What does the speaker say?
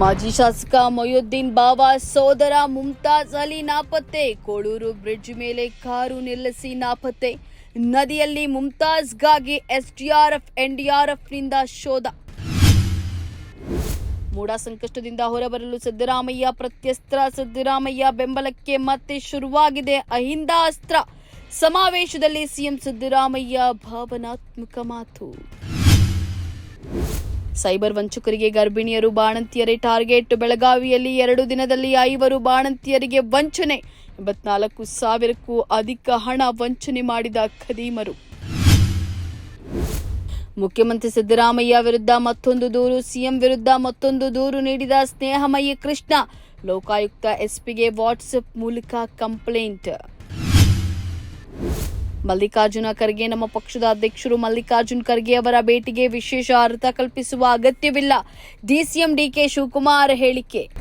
ಮಾಜಿ ಶಾಸಕ ಮೊಯುದ್ದೀನ್ ಬಾಬಾ ಸೋದರ ಮುಮ್ತಾಜ್ ಅಲಿ ನಾಪತ್ತೆ, ಕೋಳೂರು ಬ್ರಿಡ್ಜ್ ಮೇಲೆ ಕಾರು ನಿಲ್ಲಿಸಿ ನಾಪತ್ತೆ. ನದಿಯಲ್ಲಿ ಮುಮ್ತಾಜ್ಗಾಗಿ ಎಸ್ಡಿಆರ್ಎಫ್ನಿಂದ ಶೋಧ. ಮೂಡ ಸಂಕಷ್ಟದಿಂದ ಹೊರಬರಲು ಸಿದ್ದರಾಮಯ್ಯ ಪ್ರತ್ಯಸ್ತ್ರ. ಸಿದ್ದರಾಮಯ್ಯ ಬೆಂಬಲಕ್ಕೆ ಮತ್ತೆ ಶುರುವಾಗಿದೆ ಅಹಿಂದ ಅಸ್ತ್ರ. ಸಮಾವೇಶದಲ್ಲಿ ಸಿಎಂ ಸಿದ್ದರಾಮಯ್ಯ ಭಾವನಾತ್ಮಕ ಮಾತು. ಸೈಬರ್ ವಂಚಕರಿಗೆ ಗರ್ಭಿಣಿಯರು ಬಾಣಂತಿಯರೇ ಟಾರ್ಗೆಟ್. ಬೆಳಗಾವಿಯಲ್ಲಿ ಎರಡು ದಿನದಲ್ಲಿ ಐವರು ಬಾಣಂತಿಯರಿಗೆ ವಂಚನೆ. ಎಂಬತ್ನಾಲ್ಕು ಸಾವಿರಕ್ಕೂ ಅಧಿಕ ಹಣ ವಂಚನೆ ಮಾಡಿದ ಖದೀಮರು. ಮುಖ್ಯಮಂತ್ರಿ ಸಿದ್ದರಾಮಯ್ಯ ವಿರುದ್ಧ ಮತ್ತೊಂದು ದೂರು, ಸಿಎಂ ವಿರುದ್ಧ ಮತ್ತೊಂದು ದೂರು ನೀಡಿದ ಸ್ನೇಹಮಯಿ ಕೃಷ್ಣ. ಲೋಕಾಯುಕ್ತ ಎಸ್ಪಿಗೆ ವಾಟ್ಸಪ್ ಮೂಲಕ ಕಂಪ್ಲೇಂಟ್. ಮಲ್ಲಿಕಾರ್ಜುನ ಖರ್ಗೆ ನಮ್ಮ ಪಕ್ಷದ ಅಧ್ಯಕ್ಷರು ಮಲ್ಲಿಕಾರ್ಜುನ್ ಖರ್ಗೆ ಅವರ ಭೇಟಿಗೆ ವಿಶೇಷ ಅರ್ಥ ಕಲ್ಪಿಸುವ ಅಗತ್ಯವಿಲ್ಲ. ಡಿಸಿಎಂ ಡಿಕೆ ಶಿವಕುಮಾರ್ ಹೇಳಿಕೆ.